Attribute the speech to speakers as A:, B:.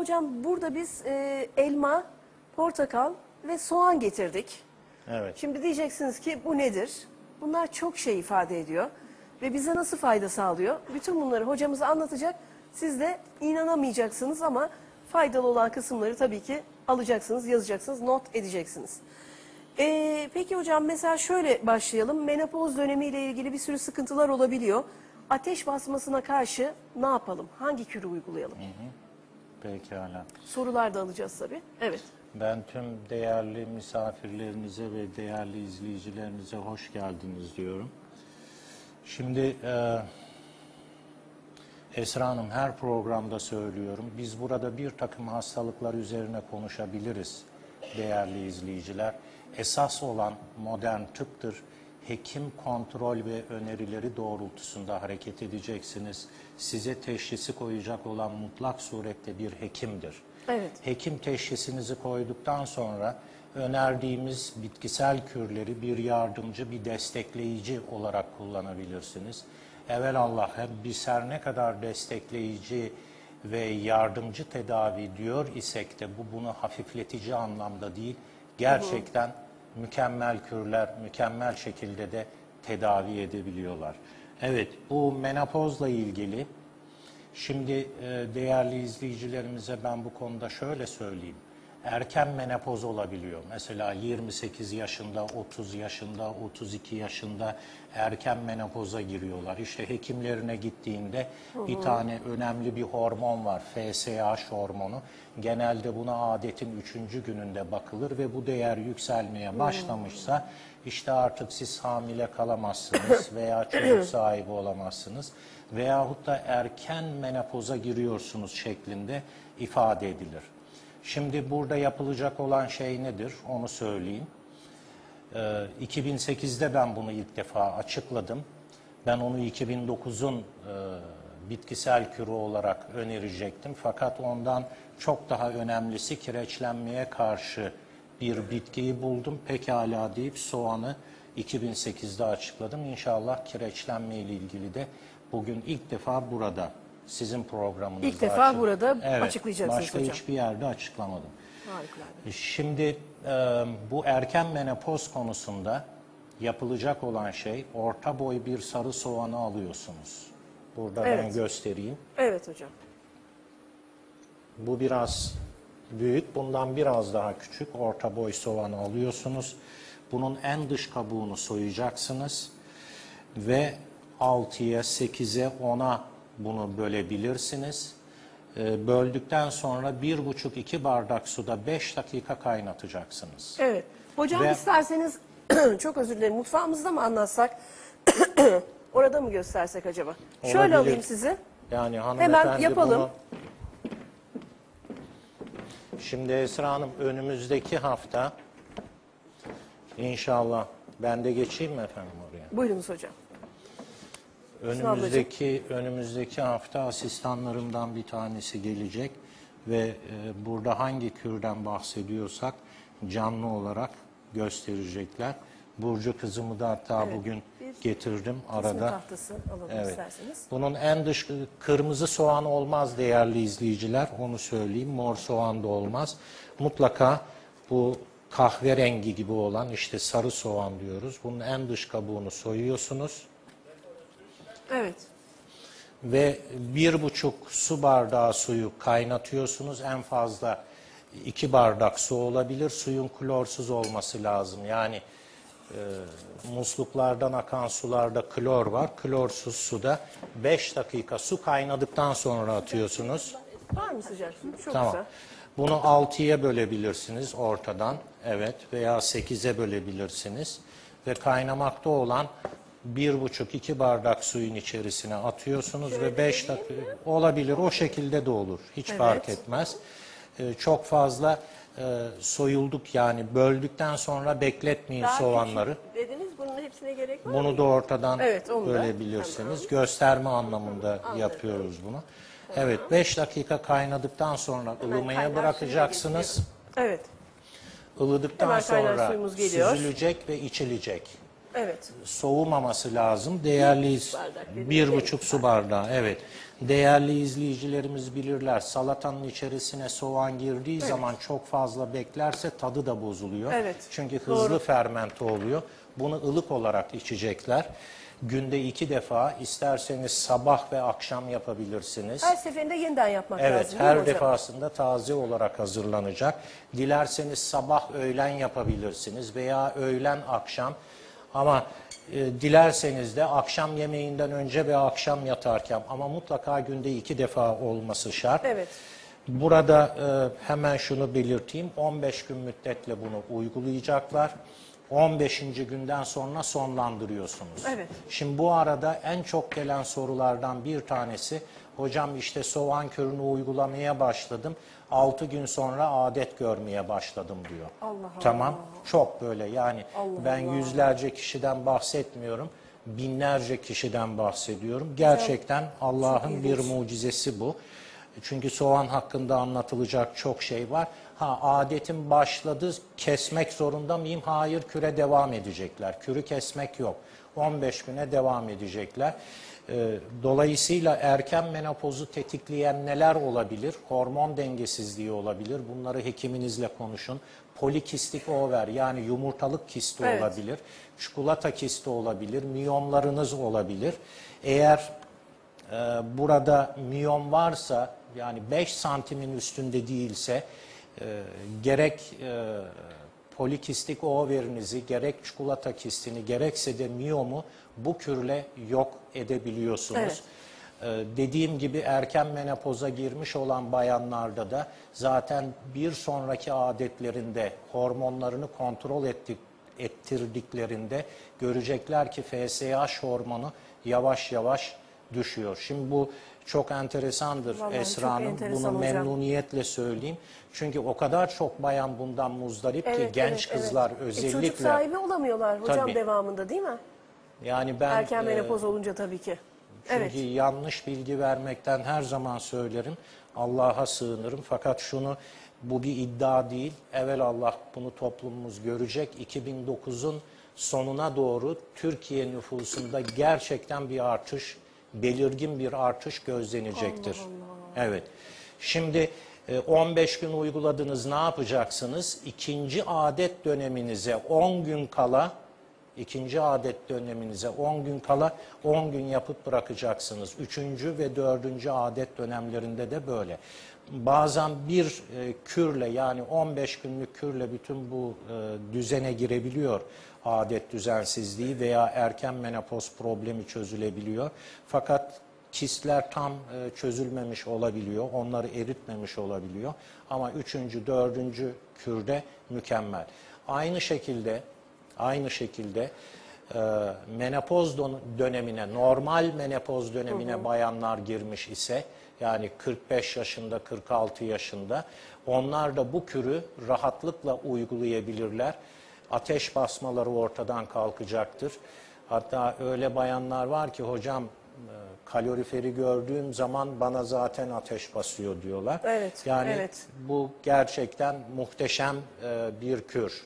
A: Hocam burada biz e, elma, portakal ve soğan getirdik.
B: Evet.
A: Şimdi diyeceksiniz ki bu nedir? Bunlar çok şey ifade ediyor ve bize nasıl fayda sağlıyor? Bütün bunları hocamız anlatacak. Siz de inanamayacaksınız ama faydalı olan kısımları tabii ki alacaksınız, yazacaksınız, not edeceksiniz. Ee, peki hocam mesela şöyle başlayalım. Menopoz dönemiyle ilgili bir sürü sıkıntılar olabiliyor. Ateş basmasına karşı ne yapalım? Hangi kürü uygulayalım?
B: Pekala.
A: Sorular da alacağız tabii. Evet.
B: Ben tüm değerli misafirlerinize ve değerli izleyicilerinize hoş geldiniz diyorum. Şimdi e, Esra Hanım her programda söylüyorum. Biz burada bir takım hastalıklar üzerine konuşabiliriz değerli izleyiciler. Esas olan modern tıptır. Hekim kontrol ve önerileri doğrultusunda hareket edeceksiniz. Size teşhisi koyacak olan mutlak surette bir hekimdir.
A: Evet.
B: Hekim teşhisinizi koyduktan sonra önerdiğimiz bitkisel kürleri bir yardımcı, bir destekleyici olarak kullanabilirsiniz. Evelallah hep biz her ne kadar destekleyici ve yardımcı tedavi diyor isek de bu bunu hafifletici anlamda değil, gerçekten mükemmel kürler, mükemmel şekilde de tedavi edebiliyorlar. Evet, bu menopozla ilgili Şimdi e, değerli izleyicilerimize ben bu konuda şöyle söyleyeyim. Erken menopoz olabiliyor. Mesela 28 yaşında, 30 yaşında, 32 yaşında erken menopoza giriyorlar. İşte hekimlerine gittiğinde bir tane önemli bir hormon var. FSH hormonu. Genelde buna adetin 3. gününde bakılır ve bu değer yükselmeye başlamışsa işte artık siz hamile kalamazsınız veya çocuk sahibi olamazsınız veyahut da erken menopoza giriyorsunuz şeklinde ifade edilir. Şimdi burada yapılacak olan şey nedir onu söyleyeyim. Ee, 2008'de ben bunu ilk defa açıkladım. Ben onu 2009'un e, bitkisel kürü olarak önerecektim. Fakat ondan çok daha önemlisi kireçlenmeye karşı bir bitkiyi buldum. Pekala deyip soğanı 2008'de açıkladım. İnşallah kireçlenme ile ilgili de bugün ilk defa burada sizin programınızda
A: İlk defa
B: açık-
A: burada
B: Evet,
A: açıklayacaksınız
B: Başka
A: hocam.
B: hiçbir yerde açıklamadım.
A: Harikulade.
B: Şimdi e, bu erken menopoz konusunda yapılacak olan şey orta boy bir sarı soğanı alıyorsunuz. Burada ben
A: Evet.
B: göstereyim.
A: Evet hocam.
B: Bu biraz büyük, bundan biraz daha küçük orta boy soğanı alıyorsunuz. Bunun en dış kabuğunu soyacaksınız ve 6'ya, 8'e, 10'a bunu bölebilirsiniz. E, böldükten sonra 1,5-2 bardak suda 5 dakika kaynatacaksınız.
A: Evet. Hocam
B: Ve-
A: isterseniz çok özür dilerim mutfağımızda mı anlatsak? Orada mı göstersek acaba? Şöyle
B: Olabilir.
A: alayım sizi.
B: Yani hanımefendi
A: yapalım.
B: bunu... Şimdi Esra Hanım önümüzdeki hafta inşallah ben de geçeyim mi efendim oraya?
A: Buyurunuz hocam.
B: Önümüzdeki önümüzdeki hafta asistanlarımdan bir tanesi gelecek ve e, burada hangi kürden bahsediyorsak canlı olarak gösterecekler. Burcu kızımı da hatta
A: Evet,
B: bugün
A: bir
B: getirdim arada.
A: tahtası alalım
B: Evet.
A: isterseniz.
B: Bunun en dış kırmızı soğan olmaz değerli izleyiciler. Onu söyleyeyim. Mor soğan da olmaz. Mutlaka bu kahverengi gibi olan işte sarı soğan diyoruz. Bunun en dış kabuğunu soyuyorsunuz
A: Evet.
B: ve bir buçuk su bardağı suyu kaynatıyorsunuz. En fazla iki bardak su olabilir. Suyun klorsuz olması lazım. Yani e, musluklardan akan sularda klor var. Klorsuz suda 5 dakika su kaynadıktan sonra atıyorsunuz.
A: Var mı sıcak su? Çok
B: Tamam.
A: güzel.
B: Bunu 6'ya bölebilirsiniz ortadan. Evet veya 8'e bölebilirsiniz. Ve kaynamakta olan 1,5-2 bardak suyun içerisine atıyorsunuz ve 5 dakika olabilir. O şekilde de olur. Hiç fark etmez. Ee, çok fazla e, soyulduk yani böldükten sonra bekletmeyin
A: Daha
B: soğanları.
A: küçük dediniz bunun hepsine gerek var mı?
B: Bunu da ortadan
A: Evet, onu da.
B: bölebilirsiniz. Gösterme anlamında yapıyoruz bunu. Evet 5 dakika kaynadıktan sonra ılımaya bırakacaksınız.
A: Evet.
B: Ilıdıktan
A: Hemen
B: sonra
A: suyumuz geliyor.
B: süzülecek ve içilecek.
A: Evet.
B: soğumaması lazım. Değerli
A: bardak
B: bir
A: şey.
B: buçuk su bardağı evet. Değerli izleyicilerimiz bilirler salatanın içerisine soğan girdiği zaman çok fazla beklerse tadı da bozuluyor.
A: Evet,
B: Çünkü hızlı
A: doğru.
B: fermente oluyor. Bunu ılık olarak içecekler. Günde iki defa isterseniz sabah ve akşam yapabilirsiniz.
A: Her seferinde yeniden yapmak
B: Evet,
A: lazım mi
B: her defasında taze olarak hazırlanacak. Dilerseniz sabah öğlen yapabilirsiniz veya öğlen akşam. Ama e, dilerseniz de akşam yemeğinden önce ve akşam yatarken ama mutlaka günde iki defa olması şart.
A: Evet.
B: Burada e, hemen şunu belirteyim. 15 gün müddetle bunu uygulayacaklar. 15. günden sonra sonlandırıyorsunuz.
A: Evet.
B: Şimdi bu arada en çok gelen sorulardan bir tanesi hocam işte soğan körünü uygulamaya başladım. 6 gün sonra adet görmeye başladım diyor.
A: Allah
B: Tamam. Çok böyle yani
A: Allah
B: ben
A: Allah.
B: yüzlerce kişiden bahsetmiyorum. Binlerce kişiden bahsediyorum. Gerçekten Allah'ın bir mucizesi bu. Çünkü soğan hakkında anlatılacak çok şey var. Ha adetim başladı, kesmek zorunda mıyım? Hayır, küre devam edecekler. Kürü kesmek yok. 15 güne devam edecekler. Ee, Dolayısıyla erken menopozu tetikleyen neler olabilir? Hormon dengesizliği olabilir. Bunları hekiminizle konuşun. Polikistik over yani yumurtalık kisti
A: Evet.
B: olabilir. Çikolata kisti olabilir. Miyomlarınız olabilir. Eğer burada miyom varsa yani 5 santimin üstünde değilse e, gerek e, polikistik overinizi gerek çikolata kistini gerekse de miyomu bu kürle yok edebiliyorsunuz.
A: Evet.
B: Ee, dediğim gibi erken menopoza girmiş olan bayanlarda da zaten bir sonraki adetlerinde hormonlarını kontrol ettik, ettirdiklerinde görecekler ki FSH hormonu yavaş yavaş düşüyor. Şimdi bu çok enteresandır
A: Vallahi
B: Esra Hanım.
A: enteresan
B: Bunu
A: hocam.
B: memnuniyetle söyleyeyim. Çünkü o kadar çok bayan bundan muzdarip ki
A: Evet,
B: genç
A: evet, evet.
B: kızlar
A: E,
B: özellikle.
A: çocuk sahibi olamıyorlar hocam
B: Tabii.
A: devamında değil mi?
B: yani ben
A: Erken
B: e,
A: menopoz olunca tabii ki.
B: çünkü
A: Evet.
B: yanlış bilgi vermekten her zaman söylerim. Allah'a sığınırım. Fakat şunu bu bir iddia değil. Evvel Allah bunu toplumumuz görecek. 2009'un sonuna doğru Türkiye nüfusunda gerçekten bir artış, belirgin bir artış gözlenecektir. Evet. Şimdi e, 15 gün uyguladınız ne yapacaksınız? İkinci adet döneminize 10 gün kala İkinci adet döneminize 10 gün kala 10 gün yapıp bırakacaksınız. Üçüncü ve dördüncü adet dönemlerinde de böyle. Bazen bir e, kürle yani 15 günlük kürle bütün bu e, düzene girebiliyor adet düzensizliği veya erken menopoz problemi çözülebiliyor. Fakat kistler tam e, çözülmemiş olabiliyor, onları eritmemiş olabiliyor. Ama üçüncü, dördüncü kürde mükemmel. Aynı şekilde Aynı şekilde e, menopoz dönemine, normal menopoz dönemine bayanlar girmiş ise yani 45 yaşında, 46 yaşında onlar da bu kürü rahatlıkla uygulayabilirler. Ateş basmaları ortadan kalkacaktır. Hatta öyle bayanlar var ki hocam e, kaloriferi gördüğüm zaman bana zaten ateş basıyor diyorlar.
A: Evet,
B: Yani
A: evet.
B: bu gerçekten muhteşem e, bir kür.